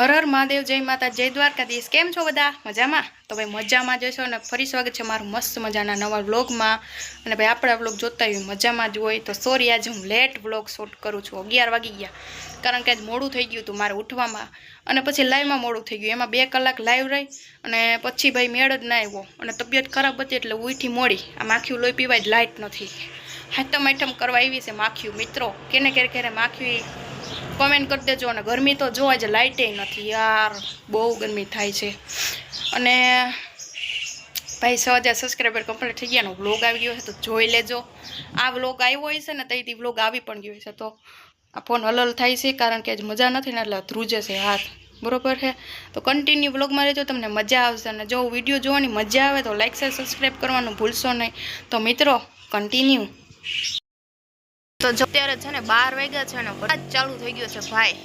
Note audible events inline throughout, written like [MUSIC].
હર હર મહાદેવ, જય માતા, જય દ્વારકાધીશ. કેમ છો બધા? મજામાં? તો ભાઈ મજામાં જશો અને ફરી સ્વાગત છે મારું મસ્ત મજાના નવા વ્લોગમાં. અને ભાઈ આપણા વ્લોગ જોતા હોય મજામાં જ હોય. તો સોરી આજે હું લેટ વ્લોગ શૂટ કરું છું. અગિયાર વાગી ગયા. કારણ કે આજ મોડું થઈ ગયું હતું મારે ઉઠવામાં. અને પછી લાઈવમાં મોડું થઈ ગયું. એમાં બે કલાક લાઈવ રહી. અને પછી ભાઈ મેળ જ ના આવ્યો. અને તબિયત ખરાબ હતી એટલે ઉઠી મોડી. આ માખીયું લોહી પીવાય લાઇટ નથી. હાથમ આઈટમ કરવા આવી છે માખ્યું. મિત્રો, કેને ક્યારે ક્યારે માખી કોમેન્ટ કરી દેજો અને ગરમી તો જો આજે લાઇટે નથી યાર. બહુ ગરમી થાય છે. અને ભાઈ સો હજાર સબસ્ક્રાઈબર કમ્પ્લીટ થઈ ગયાનો વ્લોગ આવી ગયો છે તો જોઈ લેજો. આ વ્લોગ આવ્યો હોય છે ને ત્યાંથી વ્લોગ આવી પણ ગયો છે તો આ ફોન હલલ થાય છે કારણ કે આજ મજા નથી ને એટલે ધ્રુજે છે હાથ. બરોબર છે? તો કન્ટિન્યુ વ્લોગમાં રહેજો, તમને મજા આવશે અને જો વીડિયો જોવાની મજા આવે તો લાઇક શેર સબસ્ક્રાઈબ કરવાનું ભૂલશો નહીં. તો મિત્રો કન્ટિન્યુ તો અત્યારે છે ને બાર વાગ્યા છે ને વરસાદ ચાલુ થઈ ગયો છે ભાઈ.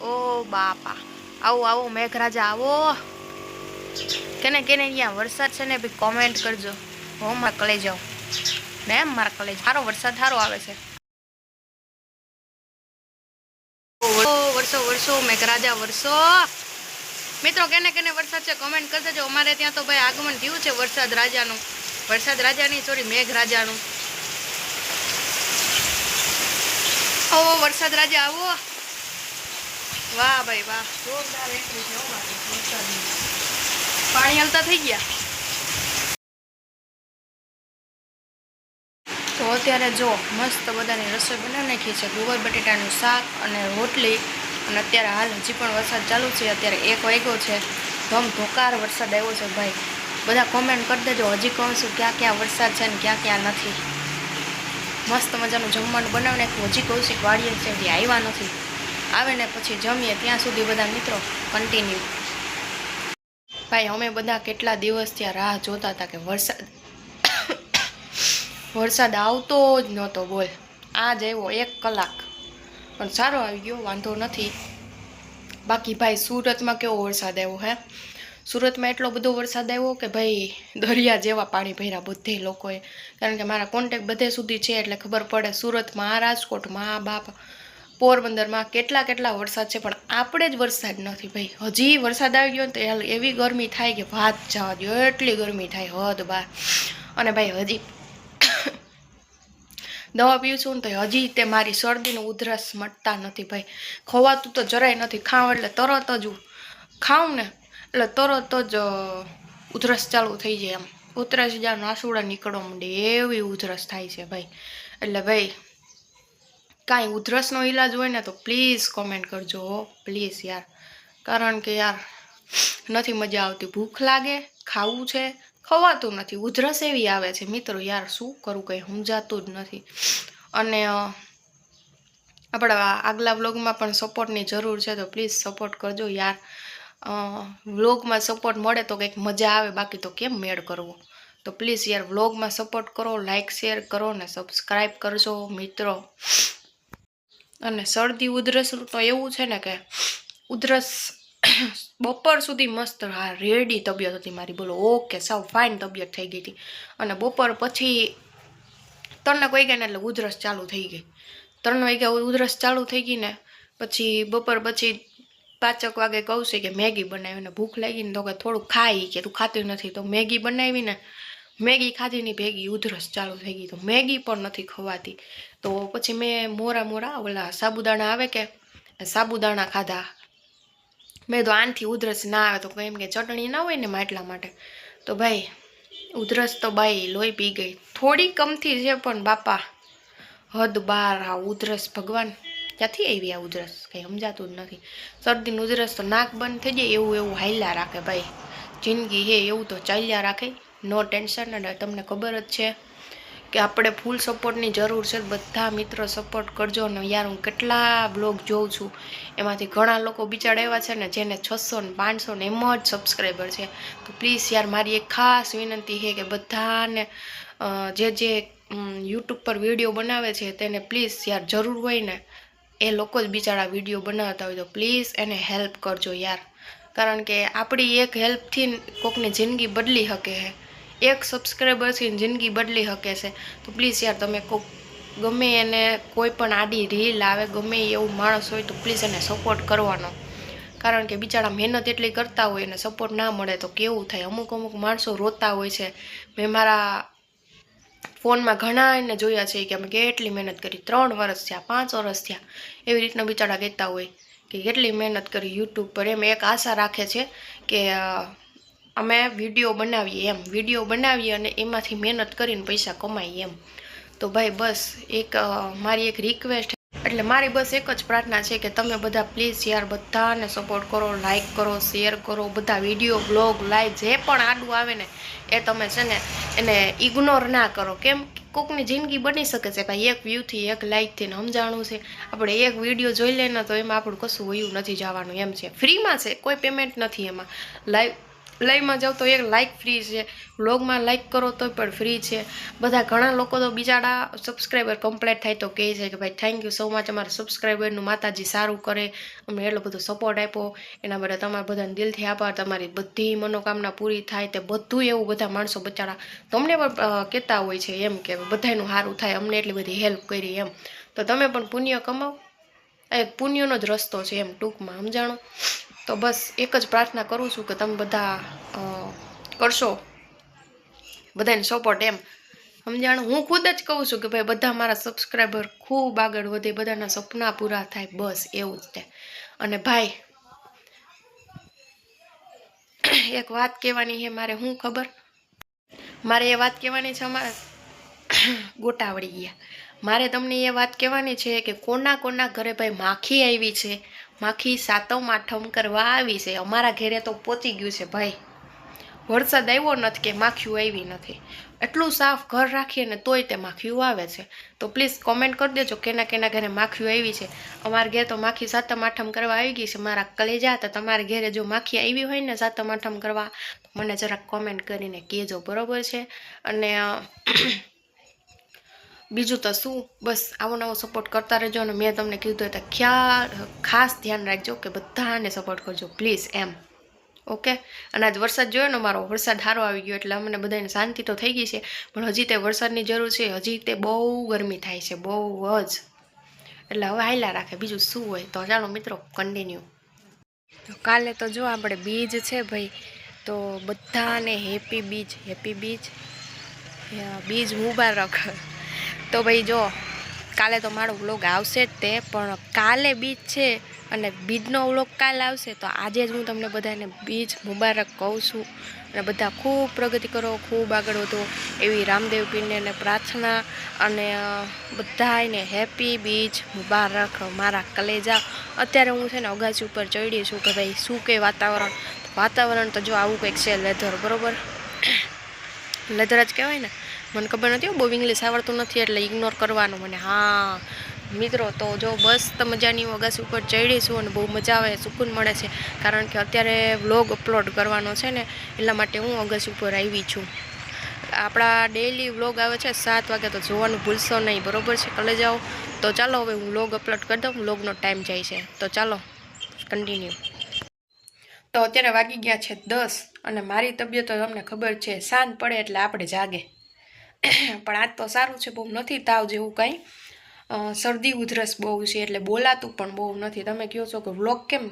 ઓ બાપા. આવો આવો, મેઘરાજા, આવો. કેને કેને અહીંયા વરસાદ છે ને, ભાઈ કોમેન્ટ કરજો. હું, મારા કલે જાઓ ને મારા કલે સારો વરસાદ સારો આવે છે. વર્ષો વરસો મેઘરાજા, વરસો. મિત્રો, કેને કેને વરસાદ છે કોમેન્ટ કરજો અમારે ત્યાં તો ભાઈ આગમન થયું છે વરસાદ રાજાનું. વરસાદ રાજાની સોરી મેઘ રાજાનું આવો વરસાદ રાજા આવો. વાહ ભાઈ વાહ. જોરદાર. પાણી હાલતા થઈ ગયા? તો અત્યારે જો મસ્ત બધાની રસોઈ બનાવી નાખી છે. ગુવાર બટેટાનું શાક અને રોટલી. અને અત્યારે હાલ હજી પણ વરસાદ ચાલુ છે. અત્યારે એક વાગ્યો છે. ધમ ધોકાર વરસાદ આવ્યો છે ભાઈ. બધા કોમેન્ટ કરી દેજો. હજી કહું છું ક્યાં ક્યાં વરસાદ છે ને ક્યાં ક્યાં નથી. મસ્ત મજાનું જમવાનું બનાવીને હજી કૌશિક વાડીએ છે, હજી આવ્યા નથી. આવે ને પછી જમીએ, ત્યાં સુધી બધા મિત્રો કન્ટિન્યુ ભાઈ, અમે બધા કેટલા દિવસ ત્યાં રાહ જોતા હતા કે વરસાદ [COUGHS] વરસાદ આવતો જ નહોતો, બોલ. આ જ આવ્યો એક કલાક. પણ સારો આવી ગયો વાંધો નથી. બાકી ભાઈ, સુરતમાં કેવો વરસાદ આવ્યો, હે? સુરતમાં એટલો બધો વરસાદ આવ્યો કે ભાઈ, દરિયા જેવા પાણી ભર્યા બધે લોકોએ. કારણ કે મારા કોન્ટેક બધે સુધી છે એટલે ખબર પડે સુરતમાં રાજકોટમાં બાપ, પોરબંદરમાં કેટલા કેટલા વરસાદ છે. પણ આપણે જ વરસાદ નથી ભાઈ. હજી વરસાદ આવી ગયો ને તો એવી ગરમી થાય કે ભાત જવા દો એટલી ગરમી થાય, હદ બાર અને ભાઈ હજી દવા પીવું છું ને તો હજી તે મારી શરદીનું ઉધરસ મટતા નથી ભાઈ. ખવાતું તો જરાય નથી. ખાઉં એટલે તરત જ ખાઉં ને એટલે તરત જ ઉધરસ ચાલુ થઈ જાય એમ. ઉધરસ જ્યાં નાસુડા નીકળવા માંડે એવી ઉધરસ થાય છે ભાઈ. એટલે ભાઈ, કાંઈ ઉધરસનો ઈલાજ હોય ને તો પ્લીઝ કોમેન્ટ કરજો પ્લીઝ યાર. કારણ કે યાર, નથી મજા આવતી. ભૂખ લાગે, ખાવું છે, ખવાતું નથી. ઉધરસ એવી આવે છે. મિત્રો, યાર, શું કરું? કંઈ સમજાતું જ નથી. અને આપણા આગલા વ્લોગમાં પણ સપોર્ટની જરૂર છે, તો પ્લીઝ સપોર્ટ કરજો યાર. વ્લોગમાં સપોર્ટ મળે તો કંઈક મજા આવે, બાકી તો કેમ મેળ કરવો? તો પ્લીઝ યાર, વ્લોગમાં સપોર્ટ કરો લાઇક શેર કરો ને સબસ્ક્રાઈબ કરજો, મિત્રો. અને શરદી ઉધરસનું તો એવું છે ને કે ઉધરસ [COUGHS] બપોર સુધી મસ્ત, હા, રેડી તબિયત હતી મારી. બોલો, ઓકે, સાવ ફાઇન તબિયત થઈ ગઈ હતી. અને બપોર પછી ત્રણ વાગ્યા ને એટલે ઉધરસ ચાલુ થઈ ગઈ. ત્રણ વાગ્યા ઉધરસ ચાલુ થઈ ગઈ ને, પછી બપોર પછી પાંચક વાગે કહું છે કે મેગી બનાવીને ભૂખ લાગીને તો કે થોડું ખાઈ કે તું ખાતી નથી તો મેગી બનાવીને મેગી ખાધીની ભેગી ઉધરસ ચાલુ થઈ ગઈ તો મેગી પણ નથી ખવાતી. તો પછી મેં મોરા મોરા ઓલા સાબુદાણા આવે કે સાબુદાણા ખાધા. મેં તો આનથી ઉધરસ ના આવે તો એમ કે ચટણી ના હોય ને માટલા માટે. તો ભાઈ, ઉધરસ તો ભાઈ લોહી પી ગઈ. થોડી કમથી છે પણ બાપા, હદ બાર આ ઉધરસ ભગવાન. ક્યાંથી આવી આ ઉધરસ? કંઈ સમજાતું જ નથી. શરદીનું ઉધરસ તો નાક બંધ થઈ જાય, એવું એવું હાલ્યા રાખે ભાઈ. જિંદગી હે, એવું તો ચાલ્યા રાખે. નો ટેન્શન અને તમને ખબર જ છે કે આપણે ફૂલ સપોર્ટની જરૂર છે, બધા મિત્રો સપોર્ટ કરજો. ને યાર હું કેટલા બ્લોગ જોઉં છું. એમાંથી ઘણા લોકો બિચારા એવા છે ને, જેને છસો ને પાંચસો ને એમ જ સબસ્ક્રાઈબર છે. તો પ્લીઝ યાર, મારી એક ખાસ વિનંતી છે કે બધાને જે જે યુટ્યુબ પર વીડિયો બનાવે છે, તેને પ્લીઝ યાર જરૂર હોય ને એ લોકો જ બિચારા વીડિયો બનાવતા હોય તો પ્લીઝ એને હેલ્પ કરજો યાર. કારણ કે આપણી એક હેલ્પથી કોકની જિંદગી બદલી શકે છે. એક સબસ્ક્રાઈબરથી જિંદગી બદલી શકે છે. તો પ્લીઝ યાર તમે કોક ગમે એને કોઈ પણ આડી રીલ આવે ગમે એવું માણસ હોય તો પ્લીઝ એને સપોર્ટ કરવાનો. કારણ કે બિચારા મહેનત એટલી કરતા હોય અને સપોર્ટ ના મળે તો કેવું થાય? અમુક અમુક માણસો રોતા હોય છે. મેં મારા ફોનમાં ઘણા એને જોયા છે કે અમે કેટલી મહેનત કરી, ત્રણ વર્ષ થયા, પાંચ વર્ષ થયા. એવી રીતના બિચારા કહેતા હોય કે કેટલી મહેનત કરી યુટ્યુબ પર. એમ એક આશા રાખે છે કે અમે વીડિયો બનાવીએ એમ. વીડિયો બનાવીએ અને એમાંથી મહેનત કરીને પૈસા કમાઈએ એમ. તો ભાઈ બસ એક મારી એક રિક્વેસ્ટ એટલે મારી બસ એક જ પ્રાર્થના છે કે તમે બધા પ્લીઝ યાર બધાને સપોર્ટ કરો લાઇક કરો શેર કરો, બધા વીડિયો બ્લોગ લાઈવ જે પણ આડું આવે ને એ તમે છે ને એને ઇગ્નોર ના કરો. કેમ કોકની જિંદગી બની શકે છે ભાઈ, એક વ્યૂથી એક લાઇકથી સમજાણું છે. આપણે એક વીડિયો જોઈ લઈએ ને તો એમાં આપણું કશું વયું નથી જવાનું એમ છે. ફ્રીમાં છે, કોઈ પેમેન્ટ નથી એમાં. લાઈવ લાઈવમાં જાઓ તો એક લાઇક ફ્રી છે. વ્લોગમાં લાઇક કરો તો પણ ફ્રી છે. બધા ઘણા લોકો તો બિચારા સબસ્ક્રાઈબર કમ્પ્લીટ થાય તો કહે છે કે ભાઈ થેન્ક યુ સો મચ અમારા સબસ્ક્રાઈબરનું માતાજી સારું કરે. અમને એટલો બધો સપોર્ટ આપ્યો. એના માટે તમારા બધાને દિલથી આભાર. તમારી બધી મનોકામના પૂરી થાય તે બધું એવું બધા માણસો બચારા તમને પણ કહેતા હોય છે એમ કે બધાનું સારું થાય. અમને એટલી બધી હેલ્પ કરી એમ. તો તમે પણ પુણ્ય કમાઓ એક પુણ્યનો જ રસ્તો છે એમ ટૂંકમાં, સમજાણો? તો બસ એક જ પ્રાર્થના કરું છું કે તમે બધા કરશો. બધાને સપોર્ટ એમ. સમજાણ? હું ખુદ જ કહું છું કે ભાઈ બધા મારા સબસ્ક્રાઈબર ખૂબ આગળ વધે, બધાના સપના પૂરા થાય, બસ એવું જ તે. અને ભાઈ, એક વાત કહેવાની છે, મારે શું ખબર? મારે એ વાત કહેવાની છે, અમારા ગોટાવળી ગયા. મારે તમને એ વાત કહેવાની છે કે કોના કોના ઘરે ભાઈ માખી આવી છે? માખી સાતમ આઠમ કરવા આવી છે. અમારા ઘરે તો પહોંચી ગયું છે ભાઈ. વરસાદ આવ્યો નથી કે માખીઓ આવી નથી. એટલું સાફ ઘર રાખીએ ને તોય તે માખીઓ આવે છે. તો પ્લીઝ કોમેન્ટ કરી દેજો કેના કેના ઘરે માખીઓ આવી છે. અમારા ઘરે તો માખી સાતમ આઠમ કરવા આવી ગઈ છે. મારા કલેજા તો તમારા ઘરે જો માખી આવી હોય ને સાતમ આઠમ કરવા, મને જરાક કોમેન્ટ કરીને કહેજો. બરોબર છે? અને બીજું તો શું? બસ આવો નવો સપોર્ટ કરતા રહેજો અને મેં તમને કીધું તો ખ્યાલ, ખાસ ધ્યાન રાખજો કે બધાને સપોર્ટ કરજો પ્લીઝ એમ. ઓકે અને આજ વરસાદ જોયો ને મારો, વરસાદ સારો આવી ગયો એટલે અમને બધાને શાંતિ તો થઈ ગઈ છે, પણ હજી તે વરસાદની જરૂર છે, હજી તે બહુ ગરમી થાય છે, બહુ જ. એટલે હવે હાયલા રાખે, બીજું શું હોય? તો ચાલો મિત્રો કન્ટિન્યુ તો કાલે તો જો આપણે બીજ છે ભાઈ, તો બધાને હેપી બીજ હેપી બીજ. બીજ મુબારક તો ભાઈ જો, કાલે તો મારો વ્લોગ આવશે જ તે, પણ કાલે બીજ છે અને બીજનો વ્લોગ કાલે આવશે, તો આજે જ હું તમને બધાને બીજ મુબારક કહું છું. અને બધા ખૂબ પ્રગતિ કરો, ખૂબ આગળ વધો, એવી રામદેવ પીરને પ્રાર્થના અને બધાને હેપી બીજ મુબારક મારા કલેજા. અત્યારે હું છે ને અગાસી ઉપર ચડી છું કે ભાઈ શું કે વાતાવરણ? વાતાવરણ તો જો આવું કંઈક છે લેધર બરોબર? [COUGHS] લેધર જ કહેવાય ને? મને ખબર નથી બહુ ઇંગ્લિશ આવડતું નથી એટલે ઇગ્નોર કરવાનું મને. હા, મિત્રો, તો જો બસ તો મજાની અગાસી ઉપર ચડી છું અને બહુ મજા આવે, સુકૂન મળે છે. કારણ કે અત્યારે વ્લોગ અપલોડ કરવાનો છે ને, એટલા માટે હું અગાસી ઉપર આવી છું. આપણા ડેઈલી વ્લોગ આવે છે સાત વાગે, તો જોવાનું ભૂલશો નહીં, બરોબર છે? કલે જાઓ. તો ચાલો હવે હું વ્લોગ અપલોડ કરી દઉં વ્લોગનો ટાઈમ જાય છે. તો ચાલો કન્ટિન્યુ તો અત્યારે વાગી ગયા છે દસ અને મારી તબિયત તમને ખબર છે સાંજ પડે એટલે આપણે જાગે. પણ આજ તો સારું છે, બહુ નથી તાવ જેવું કાંઈ. શરદી ઉધરસ બહુ છે એટલે બોલાતું પણ બહુ નથી. તમે કહો છો કે વ્લોગ કેમ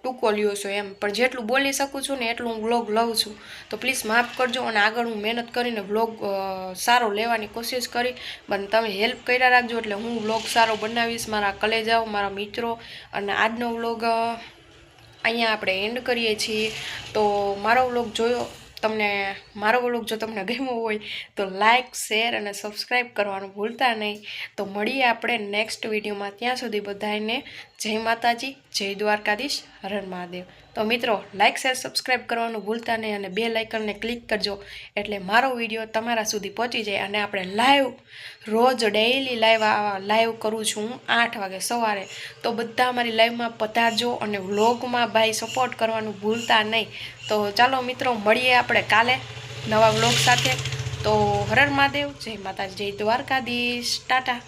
ટૂંકો લ્યો છો એમ. પણ જેટલું બોલી શકું છું ને એટલું હું વ્લોગ લઉં છું. તો પ્લીઝ માફ કરજો અને આગળ હું મહેનત કરીને વ્લોગ સારો લેવાની કોશિશ કરી. પણ તમે હેલ્પ કર્યા રાખજો એટલે હું વ્લોગ સારો બનાવીશ. મારા કલેજાઓ, મારા મિત્રો અને આજનો વ્લોગ અહીંયા આપણે એન્ડ કરીએ છીએ. તો મારો વ્લોગ જોયો તમને મારો વ્લોગ જો તમને ગમ્યો હોય તો લાઇક શેર અને સબસ્ક્રાઈબ કરવાનું ભૂલતા નહીં. તો મળીએ આપણે નેક્સ્ટ વિડીયોમાં ત્યાં સુધી બધાને જય માતાજી, જય દ્વારકાધીશ. હરણ મહાદેવ. તો મિત્રો લાઇક શેર સબસ્ક્રાઈબ કરવાનું ભૂલતા નહીં અને બે લાઇકનને ક્લિક કરજો. એટલે મારો વીડિયો તમારા સુધી પહોંચી જાય અને આપણે લાઈવ રોજ ડેઈલી લાઈવ લાઈવ કરું છું હું આઠ વાગે સવારે. તો બધા મારી લાઈવમાં પધારજો અને વ્લોગમાં ભાઈ સપોર્ટ કરવાનું ભૂલતા નહીં. તો ચાલો મિત્રો, મળીએ આપણે કાલે નવા વ્લોગ સાથે. તો હરણ મહાદેવ, જય માતાજી, જય દ્વારકાધીશ. ટાટા.